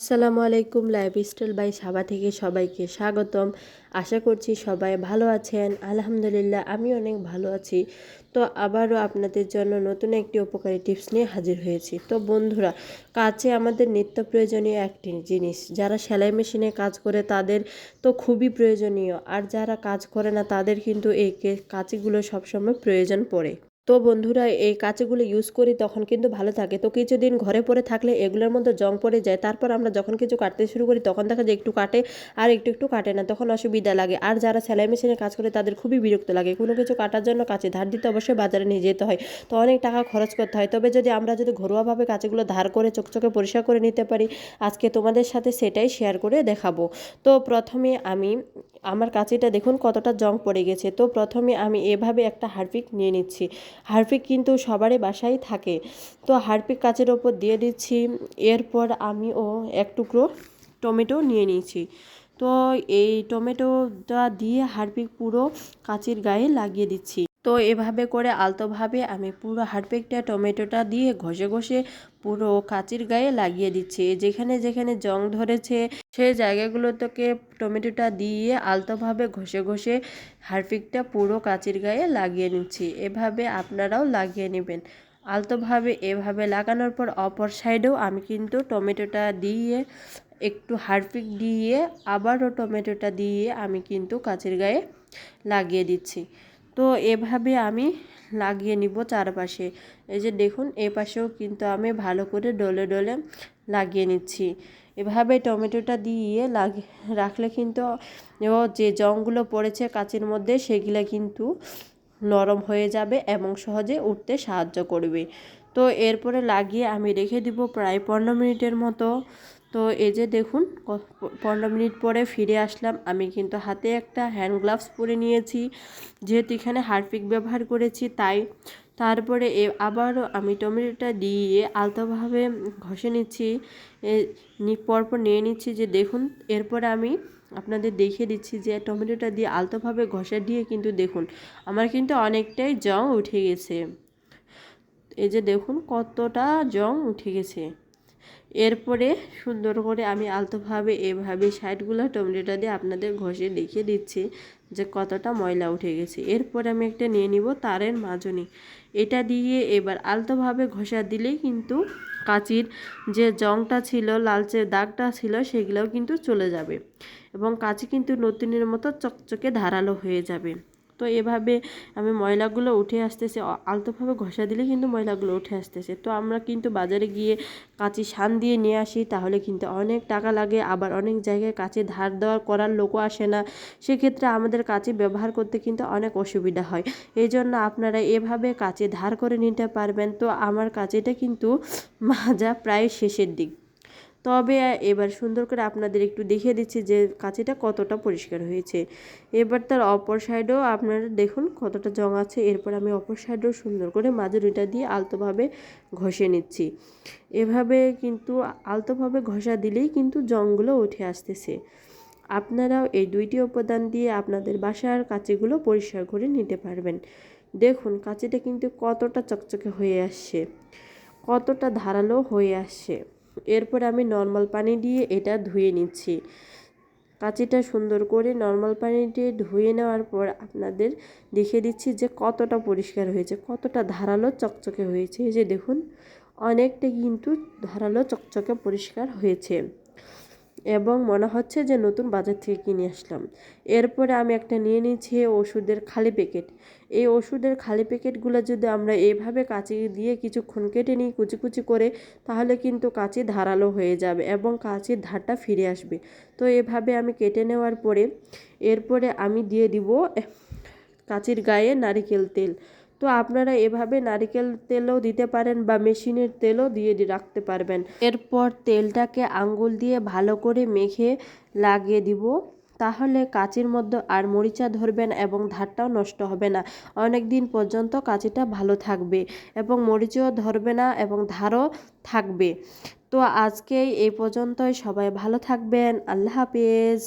আসসালামু আলাইকুম, lifestyle by সাবা থেকে সবাইকে স্বাগতম। আশা করছি সবাই ভালো আছেন। আলহামদুলিল্লাহ আমি অনেক ভালো আছি। তো আবারও আপনাদের জন্য নতুন একটি উপকারী টিপস নিয়ে হাজির হয়েছি। তো বন্ধুরা, কাছে আমাদের নিত্য প্রয়োজনীয় একটি জিনিস। যারা সেলাই মেশিনে কাজ করে, তাদের তো খুবই প্রয়োজনীয়। আর যারা কাজ করে না, তাদের কিন্তু এই কাঁচিগুলো সবসময় প্রয়োজন পড়ে। তো বন্ধুরা, এই কাঁচিগুলো ইউজ করি, তখন কিন্তু ভালো থাকে। তো কিছুদিন ঘরে পরে থাকলে এগুলোর মধ্যে জং পড়ে যায়। তারপর আমরা যখন কিছু কাটতে শুরু করি, তখন দেখা যায় একটু কাটে আর একটু একটু কাটে না, তখন অসুবিধা লাগে। আর যারা সেলাই মেশিনে কাজ করে, তাদের খুবই বিরক্ত লাগে। কোনো কিছু কাটার জন্য কাছে ধার দিতে অবশ্যই বাজারে নিয়ে যেতে হয়। তো অনেক টাকা খরচ করতে হয়। তবে যদি আমরা যদি ঘরোয়াভাবে কাঁচিগুলো ধার করে, চকচকে পরিষ্কার করে নিতে পারি, আজকে তোমাদের সাথে সেটাই শেয়ার করে দেখাবো। তো প্রথমে আমি আমার কাঁচিটা দেখুন কতটা জং পড়ে গেছে। তো প্রথমে আমি এভাবে একটা হারপিক নিয়ে নিচ্ছি। হারপিক কিন্তু সবারই বাসায় থাকে। তো হারপিক কাঁচের ওপর দিয়ে দিচ্ছি। এরপর আমি ও এক টুকরো টমেটো নিয়ে নিয়েছি। তো এই টমেটোটা দিয়ে হারপিক পুরো কাঁচির গায়ে লাগিয়ে দিচ্ছি। তো এভাবে করে আলতোভাবে আমি পুরো হারপিকটা টমেটোটা দিয়ে ঘষে ঘষে পুরো কাচির গায়ে লাগিয়ে দিচ্ছি। যেখানে যেখানে জং ধরেছে, সেই জায়গাগুলোতে টমেটোটা দিয়ে আলতোভাবে ঘষে ঘষে হারপিকটা পুরো কাচির গায়ে লাগিয়ে নিচ্ছি। এভাবে আপনারাও লাগিয়ে নেবেন। আলতোভাবে এভাবে লাগানোর পর অপর সাইডেও আমি কিন্তু টমেটোটা দিয়ে, একটু হারপিক দিয়ে, আবারও টমেটোটা দিয়ে আমি কিন্তু কাচের গায়ে লাগিয়ে দিচ্ছি। তো এভাবে আমি লাগিয়ে নিব চারপাশে। এই যে দেখুন, এ পাশেও কিন্তু আমি ভালো করে ডলে ডলে লাগিয়ে নিচ্ছি। এভাবে টমেটোটা দিয়ে লাগিয়ে রাখলে কিন্তু ও যে জংগুলো পড়েছে কাচের মধ্যে সেগুলো কিন্তু নরম হয়ে যাবে এবং সহজে উঠতে সাহায্য করবে। তো এরপরে লাগিয়ে আমি রেখে দিব প্রায় পনেরো মিনিটের মতো। তো এই যে দেখুন পনেরো মিনিট পরে ফিরে আসলাম। আমি কিন্তু হাতে একটা হ্যান্ড গ্লাভস পরে নিয়েছি, যেহেতু এখানে হারপিক ব্যবহার করেছি, তাই। তারপরে এ, আবারও আমি টমেটোটা দিয়ে আলতোভাবে ঘষে নিচ্ছি। পরপর নিয়ে নিচ্ছি যে দেখুন, এরপরে আমি আপনাদের দেখিয়ে দিচ্ছি যে টমেটোটা দিয়ে আলতোভাবে ঘষা দিয়ে কিন্তু দেখুন, আমার কিন্তু অনেকটাই জং উঠে গেছে। এই যে দেখুন, কতটা জং উঠে গেছে। এরপরে সুন্দর করে আমি আলতোভাবে এভাবে সাইডগুলো টমেটোটা দিয়ে আপনাদের ঘষে দেখিয়ে দিচ্ছি যে কতটা ময়লা উঠে গেছে। এরপর আমি একটা নিয়ে নিব তারের মাজনি। এটা দিয়ে এবার আলতোভাবে ঘষা দিলেই কিন্তু কাচির যে জংটা ছিল, লালচে দাগটা ছিল, সেগুলোও কিন্তু চলে যাবে এবং কাচি কিন্তু নতুনের মতো চকচকে ধারালো হয়ে যাবে। তো এভাবে আমি ময়লাগুলো উঠে আসতেছে। আলতোভাবে ঘষা দিলে কিন্তু ময়লাগুলো উঠে আসতেছে। তো আমরা কিন্তু বাজারে গিয়ে কাঁচি শান দিয়ে নিয়ে আসি, তাহলে কিন্তু অনেক টাকা লাগে। আবার অনেক জায়গায় কাঁচি ধার দেওয়ার করার লোকও আসে না। সেক্ষেত্রে আমাদের কাঁচি ব্যবহার করতে কিন্তু অনেক অসুবিধা হয়। এই জন্য আপনারা এভাবে কাঁচি ধার করে নিতে পারবেন। তো আমার কাঁচিটা কিন্তু মাজা প্রায় শেষের দিক। তবে এবার সুন্দর করে আপনাদের একটু দেখিয়ে দিচ্ছি যে কাঁচিটা কতটা পরিষ্কার হয়েছে। এবার তার অপর সাইডেও আপনারা দেখুন কতটা জং আছে। এরপর আমি অপর সাইডেও সুন্দর করে মাজুরিটা দিয়ে আলতোভাবে ঘষে নিচ্ছি। এভাবে কিন্তু আলতোভাবে ঘষা দিলেই কিন্তু জংগুলো উঠে আসতেছে। আপনারাও এই দুইটি উপাদান দিয়ে আপনাদের বাসার কাঁচিগুলো পরিষ্কার করে নিতে পারবেন। দেখুন কাঁচিটা কিন্তু কতটা চকচকে হয়ে আসছে, কতটা ধারালো হয়ে আসছে। এরপর আমি নর্মাল পানি দিয়ে এটা ধুয়ে নিচ্ছি। কাঁচিটা সুন্দর করে নর্মাল পানি দিয়ে ধুয়ে নেওয়ার পর আপনাদের দেখিয়ে দিচ্ছি যে কতটা পরিষ্কার হয়েছে, কতটা ধারালো চকচকে হয়েছে। এই যে দেখুন, অনেকটা কিন্তু ধারালো চকচকে পরিষ্কার হয়েছে। এবং মনে হচ্ছে যে নতুন বাজার থেকে কিনে আসলাম। এরপরে আমি একটা নিয়ে নিয়েছি ওষুধের খালি প্যাকেট। এই ওষুধের খালি প্যাকেটগুলো যদি আমরা এইভাবে কাঁচি দিয়ে কিছুক্ষণ কেটে নিই কুচি কুচি করে, তাহলে কিন্তু কাঁচি ধারালো হয়ে যাবে এবং কাঁচির ধারটা ফিরে আসবে। তো এভাবে আমি কেটে নেওয়ার পরে, এরপরে আমি দিয়ে দিব কাঁচির গায়ে নারিকেল তেল। তো আপনারা এভাবে নারিকেল তেলও দিতে পারেন বা মেশিনের তেলও দিয়ে রাখতে পারবেন। এরপর তেলটাকে আঙ্গুল দিয়ে ভালো করে মেখে লাগিয়ে দিব। তাহলে কাচির মধ্যে আর মরিচা ধরবেন এবং ধারটাও নষ্ট হবে না। অনেক দিন পর্যন্ত কাচিটা ভালো থাকবে এবং মরিচও ধরবে না এবং ধারও থাকবে। তো আজকে এই পর্যন্তই। সবাই ভালো থাকবেন। আল্লাহ হাফেজ।